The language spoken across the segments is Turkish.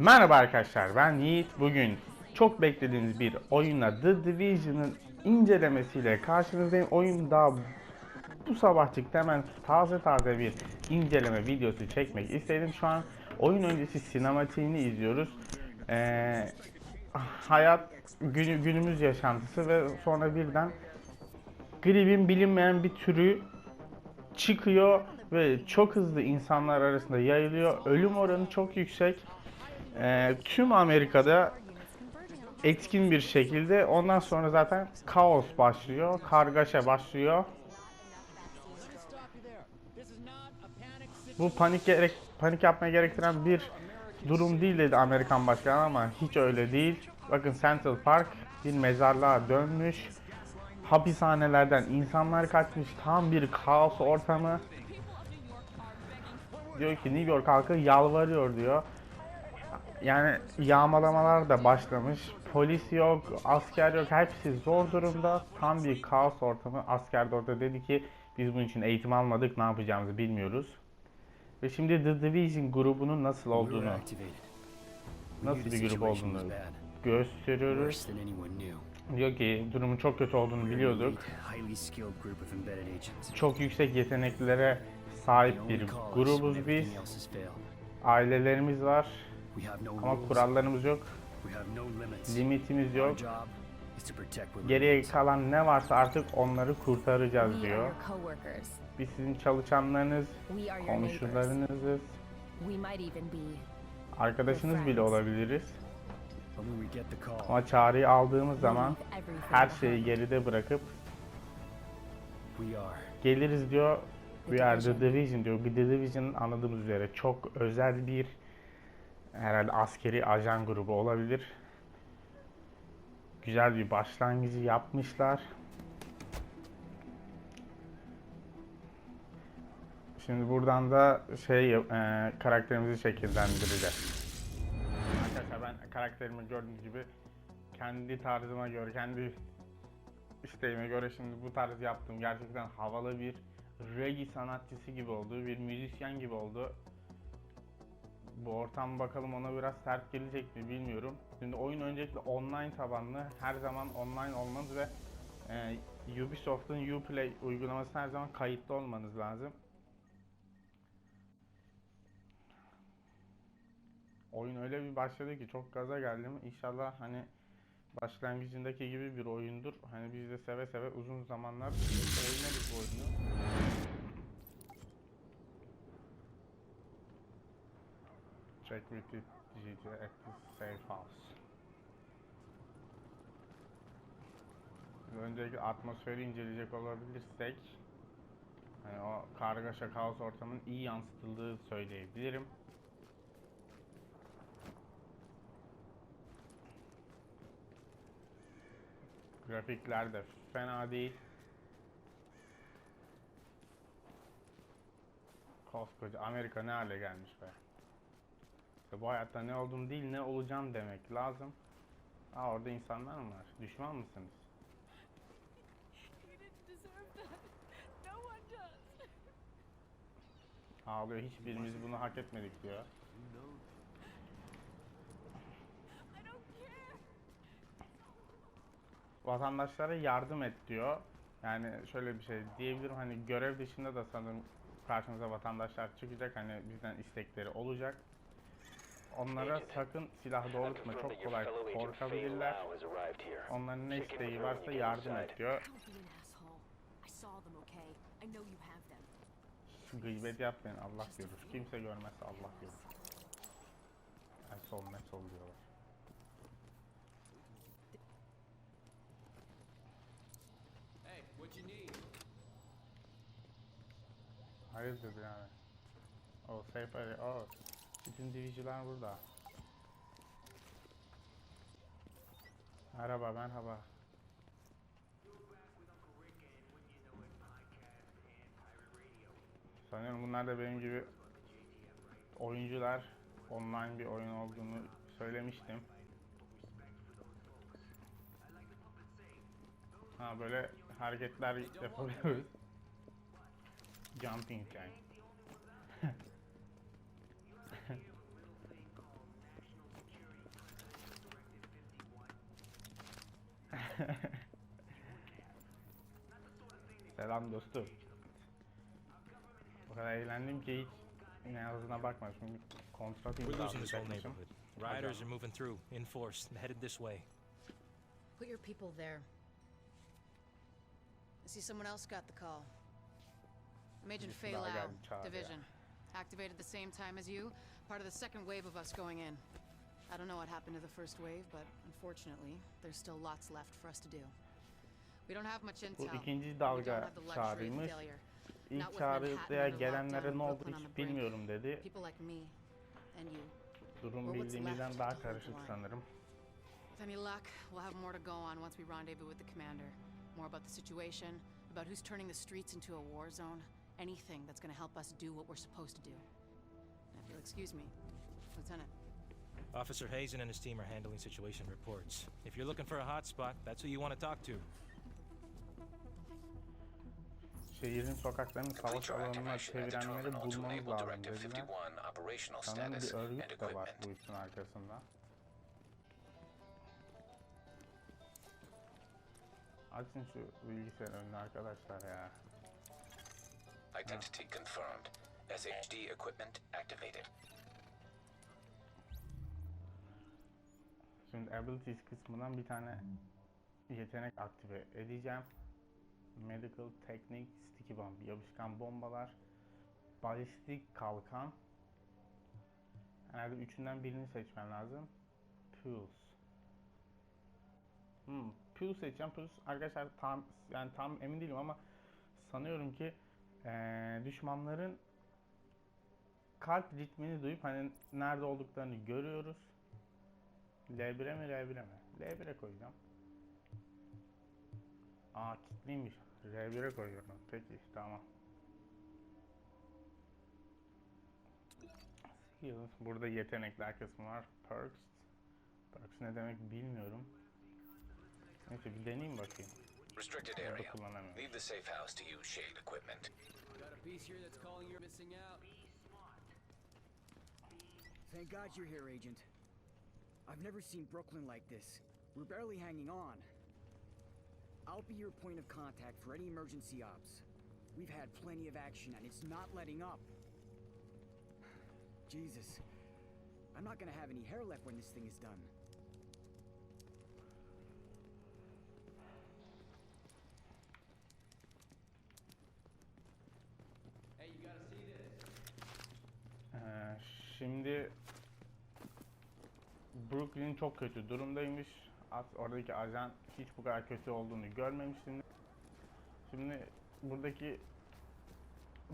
Merhaba arkadaşlar ben Yiğit. Bugün çok beklediğiniz bir oyunla The Division'ın incelemesiyle karşınızdayım. Oyun daha bu sabah çıktı hemen taze taze bir inceleme videosu çekmek istedim. Şu an oyun öncesi sinematiğini izliyoruz. Ee, hayat günü, günümüz yaşantısı ve sonra birden gripin bilinmeyen bir türü çıkıyor ve çok hızlı insanlar arasında yayılıyor. Ölüm oranı çok yüksek. Ee, tüm Amerika'da etkin bir şekilde ondan sonra zaten kaos başlıyor, kargaşa başlıyor. Bu panik gerek panik yapmaya gerektiren bir durum değil dedi Amerikan başkanı ama hiç öyle değil. Bakın Central Park bir mezarlığa dönmüş. Hapishanelerden insanlar kaçmış. Tam bir kaos ortamı. Diyor ki New York halkı yalvarıyor diyor. Yani yağmalamalar da başlamış. Polis yok, asker yok. Hepsi zor durumda. Tam bir kaos ortamı. Asker de orada dedi ki biz bunun için eğitim almadık. Ne yapacağımızı bilmiyoruz. Ve şimdi The Division grubunun nasıl olduğunu, nasıl bir grup olduğunu gösteriyoruz. Diyor ki durumun çok kötü olduğunu biliyorduk. Çok yüksek yeteneklere They sahip bir grubuz biz. Ailelerimiz var ama kurallarımız yok. Limitimiz yok. Geriye kalan ne varsa artık onları kurtaracağız diyor. Biz sizin çalışanlarınız, komşularınızız, arkadaşınız bile olabiliriz. Ama çağrıyı aldığımız zaman her şeyi geride bırakıp geliriz diyor. We are the division diyor. Bir The Division'ın anladığımız üzere çok özel bir herhalde askeri ajan grubu olabilir. Güzel bir başlangıcı yapmışlar. Şimdi buradan da şey e, karakterimizi şekillendireceğiz. Arkadaşlar ben karakterimi gördüğünüz gibi kendi tarzıma göre, kendi isteğime göre şimdi bu tarz yaptım. Gerçekten havalı bir reggae sanatçısı gibi oldu, bir müzisyen gibi oldu. Bu ortam bakalım ona biraz sert gelecek mi bilmiyorum. Şimdi oyun öncelikle online tabanlı, her zaman online olmanız ve e, Ubisoft'un Uplay uygulamasına her zaman kayıtlı olmanız lazım. Oyun öyle bir başladı ki çok gaza geldim. İnşallah hani başlangıcındaki gibi bir oyundur. Hani biz de seve seve uzun zamanlar oynarız bu oyunu. Check with the GT at the safe house. Öncelikle atmosferi inceleyecek olabilirsek hani o kargaşa kaos ortamının iyi yansıtıldığı söyleyebilirim. Grafikler de fena değil. Koskoca Amerika ne hale gelmiş be. İşte bu hayatta ne olduğum değil ne olacağım demek lazım. Aa orada insanlar mı var? Düşman mısınız? Ağlıyor hiçbirimiz bunu hak etmedik diyor. Vatandaşlara yardım et diyor. Yani şöyle bir şey diyebilirim hani görev dışında da sanırım karşımıza vatandaşlar çıkacak hani bizden istekleri olacak. Onlara sakın silah doğrultma çok kolay korkabilirler. Onların ne isteği varsa yardım et diyor. Gıybet yapmayın Allah görür. Kimse görmezse Allah görür. En sol ne sol diyorlar. Hayırdır yani. O safe area. O. Bütün diviciler burada. Merhaba merhaba. Sanıyorum bunlar da benim gibi oyuncular online bir oyun olduğunu söylemiştim. Ha böyle hareketler yapabiliyoruz. Jumping jack. Selam dostum. O kadar eğlendim ki hiç ne yazdığına bakma. Şimdi kontrat We're losing this whole neighborhood. Riders are moving through, in force, headed this way. Put your people there. I see someone else got the call. I'm Agent Birisi Fei daha Lau, geldi, çağırdı ya. Division. Activated the same time as you, part of the second wave of us going in. I don't know what happened to the first wave, but unfortunately, there's still lots left for us to do. We don't have much intel. ikinci We don't dalga çağrıymış. İlk çağrıya gelenlere ne oldu hiç bilmiyorum dedi. Durum bildiğimizden daha to karışık sanırım. With any luck, we'll have more to go on once we rendezvous with the commander. More about the situation, about who's turning the streets into a war zone, anything that's gonna help us do what we're supposed to do. Now, if you'll excuse me, Lieutenant. Officer Hazen and his team are handling situation reports. If you're looking for a hotspot, that's who you want to talk to. Şehrin sokaklarını savaş Complete alanına activation at the çevirenleri bulmamız lazım Directive dediler. 51 Sanırım bir örgüt de var bu işin arkasında. Açın şu bilgisayar önünü arkadaşlar ya. Identity confirmed. SHD equipment activated. Şimdi abilities kısmından bir tane yetenek aktive edeceğim. Medical Technique Sticky Bomb, yapışkan bombalar, balistik kalkan. Herhalde üçünden birini seçmem lazım. Pulse. Hmm, Pulse seçeceğim. Pulse arkadaşlar tam yani tam emin değilim ama sanıyorum ki eee, düşmanların kalp ritmini duyup hani nerede olduklarını görüyoruz. L1'e mi R1'e mi? L1'e koyacağım. Aa kilitliymiş. R1'e koyuyorum. Peki tamam. Skills. Burada yetenekler kısmı var. Perks. Perks ne demek bilmiyorum. Neyse bir deneyeyim bakayım. Restricted area. Leave the safe house to use shade equipment. Got a piece here that's calling you're missing out. Thank God you're here, Agent. I've never seen Brooklyn like this. We're barely hanging on. I'll be your point of contact for any emergency ops. We've had plenty of action and it's not letting up. Jesus. I'm not gonna have any hair left when this thing is done. Hey, you gotta see this. Ee, şimdi Brooklyn çok kötü durumdaymış. Oradaki ajan hiç bu kadar kötü olduğunu görmemiştim. Şimdi buradaki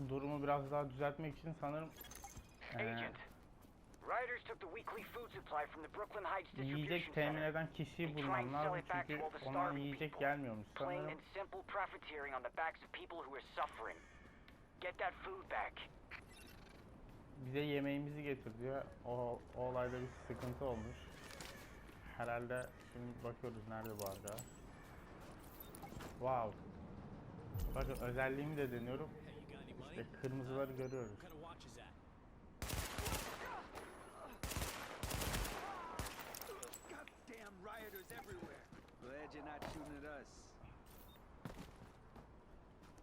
durumu biraz daha düzeltmek için sanırım ee, yiyecek temin eden kişiyi bulmam lazım çünkü ondan yiyecek gelmiyormuş sanırım. Get that food back. Bize yemeğimizi getir diyor. O, o olayda bir sıkıntı olmuş. Herhalde şimdi bakıyoruz nerede bu arkadaş. Wow. Bakın özelliğimi de deniyorum. İşte kırmızıları görüyoruz.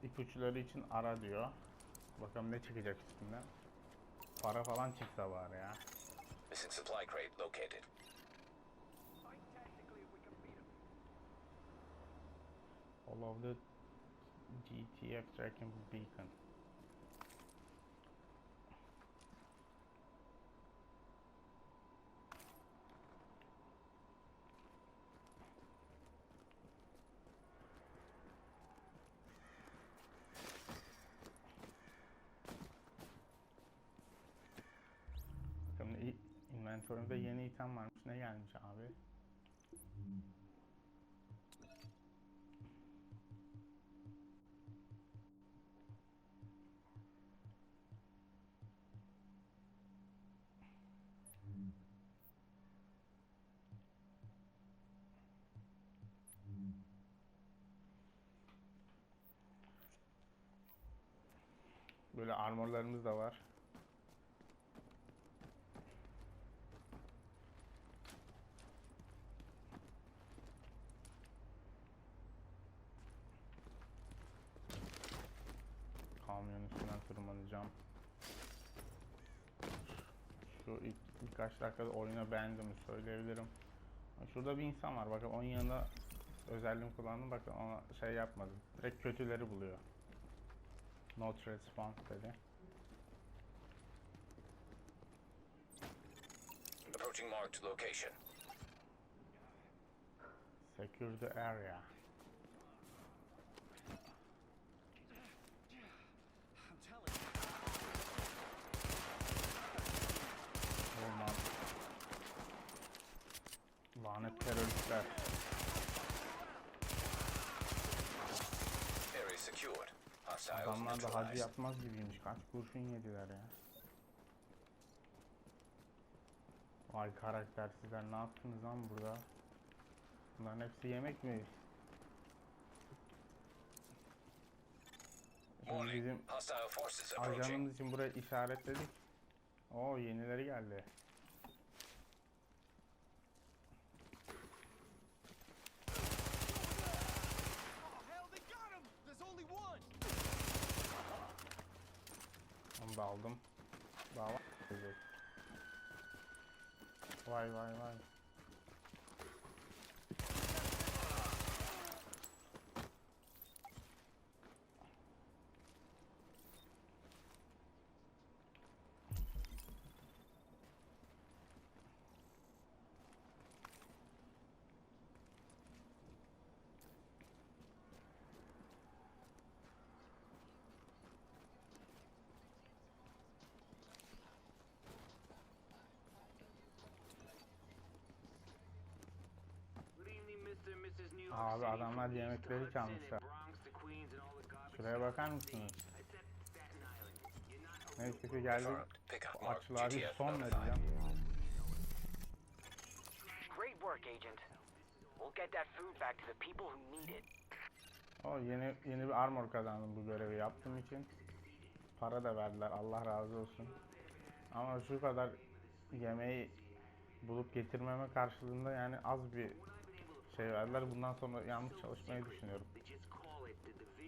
İpuçları için ara diyor. Bakalım ne çıkacak üstünden. Para falan çıksa var ya. Missing supply crate located. All of the GTF tracking beacon. İtem varmış. Ne gelmiş abi? Böyle armorlarımız da var. Olacağım. Şu ilk, birkaç dakikada oyunu beğendiğimi söyleyebilirim. Şurada bir insan var bakın onun yanında özelliğimi kullandım bakın ona şey yapmadım. Direkt kötüleri buluyor. Not response dedi. Approaching marked location. Secure the area. Olmaz. Lanet teröristler. Adamlar da hacı yapmaz gibiymiş. Kaç kurşun yediler ya. Vay karaktersizler ne yaptınız lan burada? Bunların hepsi yemek mi? Şimdi bizim ajanımız için buraya işaretledik. Oo yenileri geldi. Aldım. Daha var. Vay vay vay. Abi adamlar yemekleri çalmışlar. Şuraya bakar mısınız? Neyse ki geldik. Açlığa bir son vereceğim. Great work, Agent. We'll get that food back to the people who need it. O yeni yeni bir armor kazandım bu görevi yaptığım için. Para da verdiler. Allah razı olsun. Ama şu kadar yemeği bulup getirmeme karşılığında yani az bir şey verdiler. Bundan sonra yalnız çalışmayı düşünüyorum.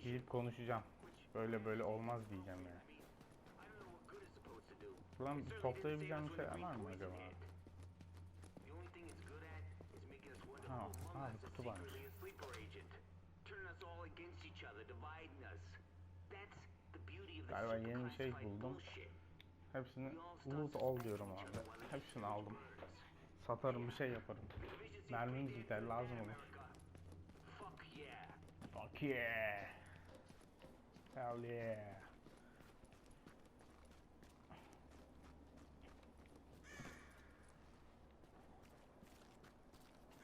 Gidip konuşacağım. Böyle böyle olmaz diyeceğim yani. Ulan toplayabileceğim bir şey var mı acaba? Ha, ha kutu varmış. Galiba yeni bir şey buldum. Hepsini loot all diyorum abi. Hepsini aldım. Satarım bir şey yaparım. Mermim gider lazım olur. Fuck yeah. Hell yeah.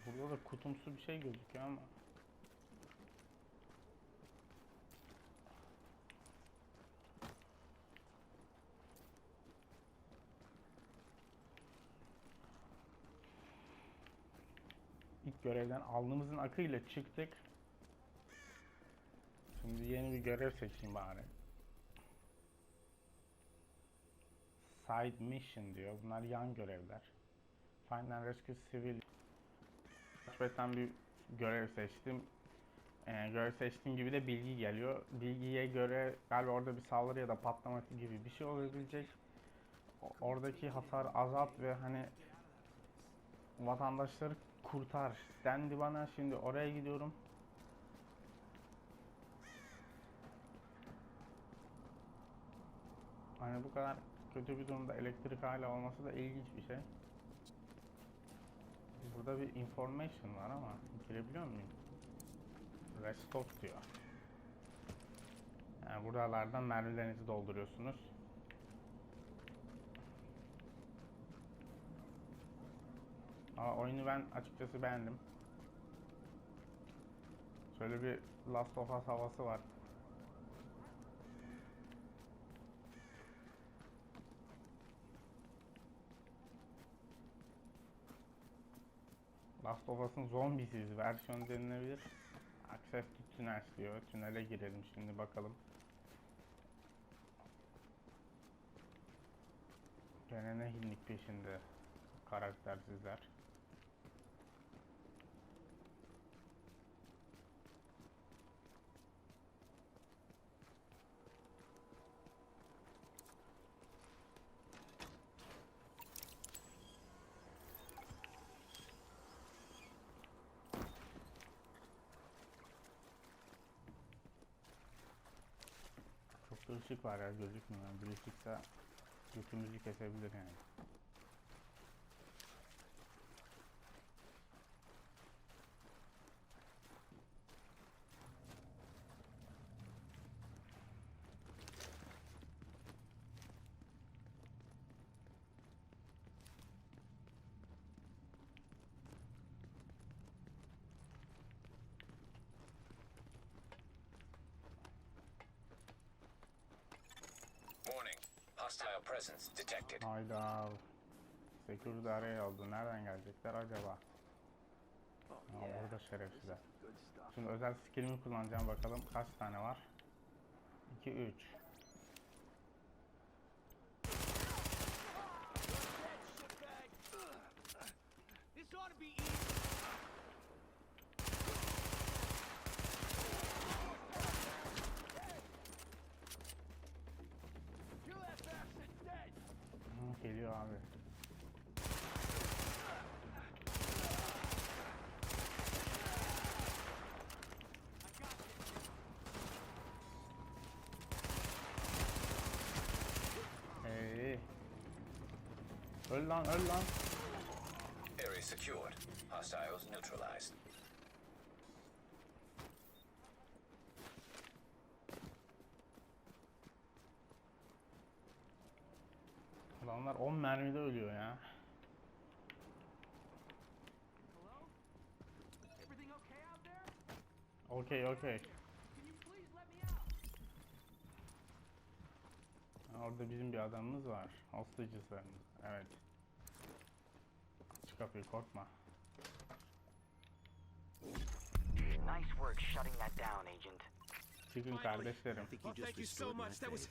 Burada da kutumsu bir şey gözüküyor ama. Görevden alnımızın akıyla çıktık. Şimdi yeni bir görev seçeyim bari. Side mission diyor. Bunlar yan görevler. Find and rescue civil. Touchpad'den bir görev seçtim. Ee, görev seçtiğim gibi de bilgi geliyor. Bilgiye göre galiba orada bir saldırı ya da patlaması gibi bir şey olabilecek. Oradaki hasar azalt ve hani vatandaşları kurtar dendi bana. Şimdi oraya gidiyorum. Hani bu kadar kötü bir durumda elektrik hala olması da ilginç bir şey. Burada bir information var ama girebiliyor muyum? Restock diyor. Yani buralardan mermilerinizi dolduruyorsunuz. Ama oyunu ben açıkçası beğendim. Şöyle bir Last of Us havası var. Last of Us'ın zombisiz versiyon denilebilir. Access to Tunnels diyor. Tünele girelim şimdi bakalım. Gene ne hinlik peşinde karaktersizler. Şu ışık var ya gözükmüyor. Yani bir ışıksa götümüzü kesebilir yani. Hostile presence detected. Hayda. Security araya oldu. Nereden gelecekler acaba? Aa, orada şerefsizler. Şimdi özel skillimi kullanacağım bakalım kaç tane var. 2 3. This ought to be easy. Kill that bastard dead. Geliyor abi. Hey. Öl lan öl lan. Area secured. Hostiles neutralized. Adamlar 10 mermide ölüyor ya. Okey okey. Orada bizim bir adamımız var. Hostages'larımız. Evet. Aç kapıyı korkma. Nice work shutting that down, Agent. Çıkın kardeşlerim. Well, thank you so much. That was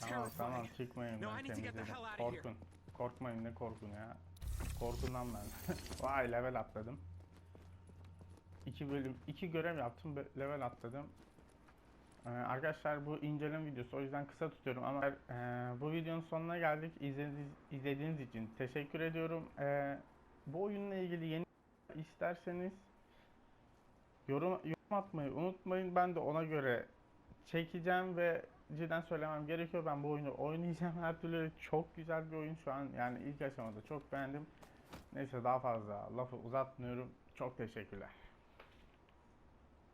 Tamam tamam terrifying. çıkmayın No, ben I need to get the temizledim. hell out of here. Korkun. Korkmayın ne korkun ya. Korkundan ben. Vay level atladım. İki bölüm, iki görev yaptım, level atladım. Ee, arkadaşlar bu inceleme videosu o yüzden kısa tutuyorum ama e, bu videonun sonuna geldik. İzlediğiniz, izlediğiniz için teşekkür ediyorum. Ee, bu oyunla ilgili yeni isterseniz yorum, yorum atmayı unutmayın. Ben de ona göre çekeceğim ve cidden söylemem gerekiyor. Ben bu oyunu oynayacağım her türlü. Çok güzel bir oyun şu an. Yani ilk aşamada çok beğendim. Neyse daha fazla lafı uzatmıyorum. Çok teşekkürler.